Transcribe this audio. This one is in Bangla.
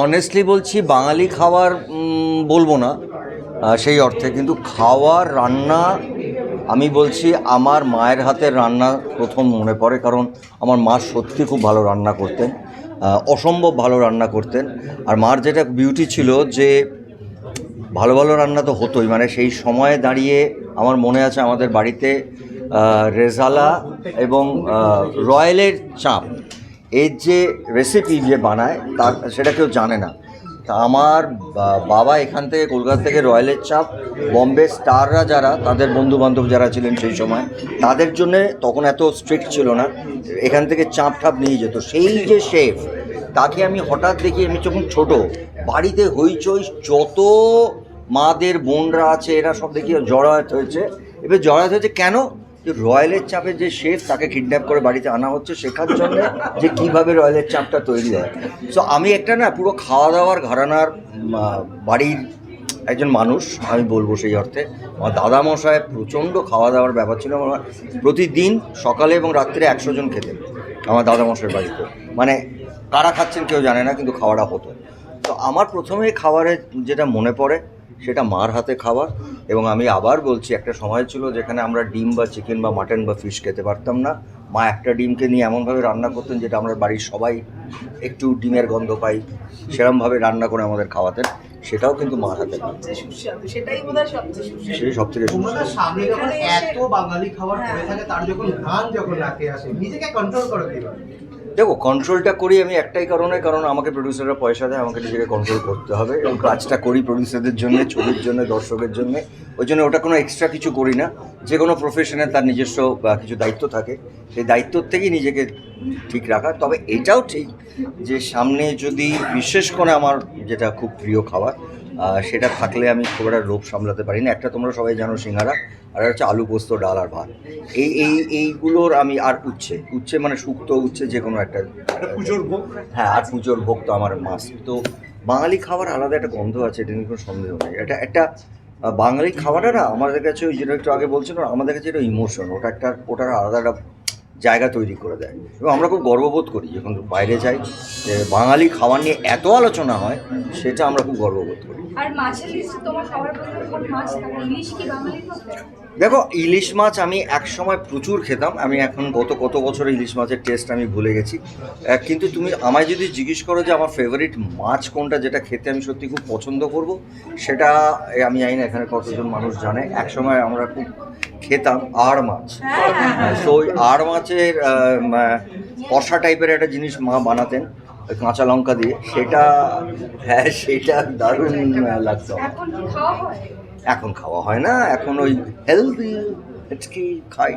অনেস্টলি বলছি, বাঙালি খাবার বলব না সেই অর্থে। কিন্তু খাওয়ার রান্না, আমি বলছি, আমার মায়ের হাতের রান্না প্রথম মনে পড়ে, কারণ আমার মা সত্যি খুব ভালো রান্না করতেন অসম্ভব ভালো রান্না করতেন। আর মার যেটা বিউটি ছিল যে, ভালো ভালো রান্না তো হতোই মানে সেই সময়ে দাঁড়িয়ে আমার মনে আছে আমাদের বাড়িতে রেজালা এবং রয়্যালের চাপ। এর যে রেসিপি যে বানায়, তার সেটা কেউ জানে না। তা আমার বাবা এখান থেকে কলকাতা থেকে রয়্যালের চাপ বম্বে স্টাররা যারা, তাদের বন্ধু বান্ধব যারা ছিলেন সেই সময়, তাদের জন্যে তখন এত স্ট্রিক্ট ছিল না, এখান থেকে চাপ ঠাপ নিয়ে যেত। সেই যে শেফ তাকে আমি হঠাৎ দেখি, আমি যখন ছোট, বাড়িতে হইচই যত মাদের বোনরা আছে, এরা সব দেখি জড়ায়ত হয়েছে। এবার জড়ায়ত হয়েছে কেন? রয়্যালের চাপে যে শেফ তাকে কিডন্যাপ করে বাড়িতে আনা হচ্ছে শেখার জন্য যে কীভাবে রয়্যালের চাপটা তৈরি হয়। সো আমি একটা না পুরো খাওয়া দাওয়ার ঘরানার বাড়ির একজন মানুষ, আমি বলব সেই অর্থে। আমার দাদা মশাই প্রচণ্ড খাওয়া দাওয়ার ব্যাপার ছিল। আমার প্রতিদিন সকালে এবং রাত্রে একশো জন খেতেন আমার দাদা মশাইয়ের বাড়িতে। মানে কারা খাচ্ছেন কেউ জানে না, কিন্তু খাওয়াটা হতো। তো আমার প্রথমে খাবারের যেটা মনে পড়ে সেটা মার হাতে খাবার এবং আমি আবার বলছি একটা সময় ছিল যেখানে আমরা ডিম বা চিকেন বা মাটন বা ফিশ খেতে পারতাম না। মা একটা ডিমকে নিয়ে এমনভাবে রান্না করতেন যেটা আমরা বাড়ির সবাই একটু ডিমের গন্ধ পাই সেরমভাবে রান্না করে আমাদের খাওয়াতেন। সেটাও কিন্তু মার হাতে। সেটাই বোধহয় সবচেয়ে সুস্বাদু। সেই সব থেকে এত বাঙালি খাবার থাকে তার যখন গান যখন আসে নিজেকে কন্ট্রোল করো দেখো কন্ট্রোলটা করি আমি একটাই কারণে, কারণ আমাকে প্রডিউসাররা পয়সা দেয়, আমাকে নিজেকে কন্ট্রোল করতে হবে এবং কাজটা করি প্রডিউসারদের জন্য, ছবির জন্য, দর্শকের জন্য। ওই জন্য ওটা কোনো এক্সট্রা কিছু করি না। যে কোনো প্রফেশনে তার নিজস্ব বা কিছু দায়িত্ব থাকে। সেই দায়িত্বর থেকেই নিজেকে ঠিক রাখা। তবে এটাও ঠিক যে সামনে যদি বিশেষ করে আমার যেটা খুব প্রিয় খাবার সেটা থাকলে আমি খুব একটা লোভ সামলাতে পারি না একটা তোমরা সবাই জানো সিঙ্গারা আর হচ্ছে আলু পোস্ত ডাল আর ভাত। এই এই এইগুলোর আমি আর উচ্ছে উচ্ছে মানে শুক্তো উচ্ছে যে কোনো একটা পুজোর ভোগ? হ্যাঁ আর পুজোর ভোগ তো আমার মাস তো বাঙালি খাবার আলাদা একটা গন্ধ আছে এটা নিয়ে কোনো সন্দেহ নেই। এটা একটা বাঙালি খাবারটা না আমাদের কাছে ওই যেটা একটু আগে বলছিল আমাদের কাছে এটা ইমোশন ওটা একটা ওটার আলাদা একটা জায়গা তৈরি করে দেয়। এবং আমরা খুব গর্ববোধ করি যখন বাইরে যাই যে বাঙালি খাবার নিয়ে এত আলোচনা হয় সেটা আমরা খুব গর্ববোধ করি। দেখো ইলিশ মাছ আমি এক সময় প্রচুর খেতাম। আমি এখন গত কত বছর ইলিশ মাছের টেস্ট আমি ভুলে গেছি। কিন্তু তুমি আমায় যদি জিজ্ঞেস করো যে আমার ফেভারিট মাছ কোনটা যেটা খেতে আমি সত্যি খুব পছন্দ করব সেটা আমি জানি না এখানে কতজন মানুষ জানে। এক সময় আমরা খুব খেতাম আর মাছ। সো ওই আর মাছের কষা টাইপের একটা জিনিস মা বানাতেন ওই কাঁচা লঙ্কা দিয়ে। সেটা হ্যাঁ সেটা দারুণ লাগতো। এখন খাওয়া হয়? এখন খাওয়া হয় না এখন ওই হেলদি কি খাই।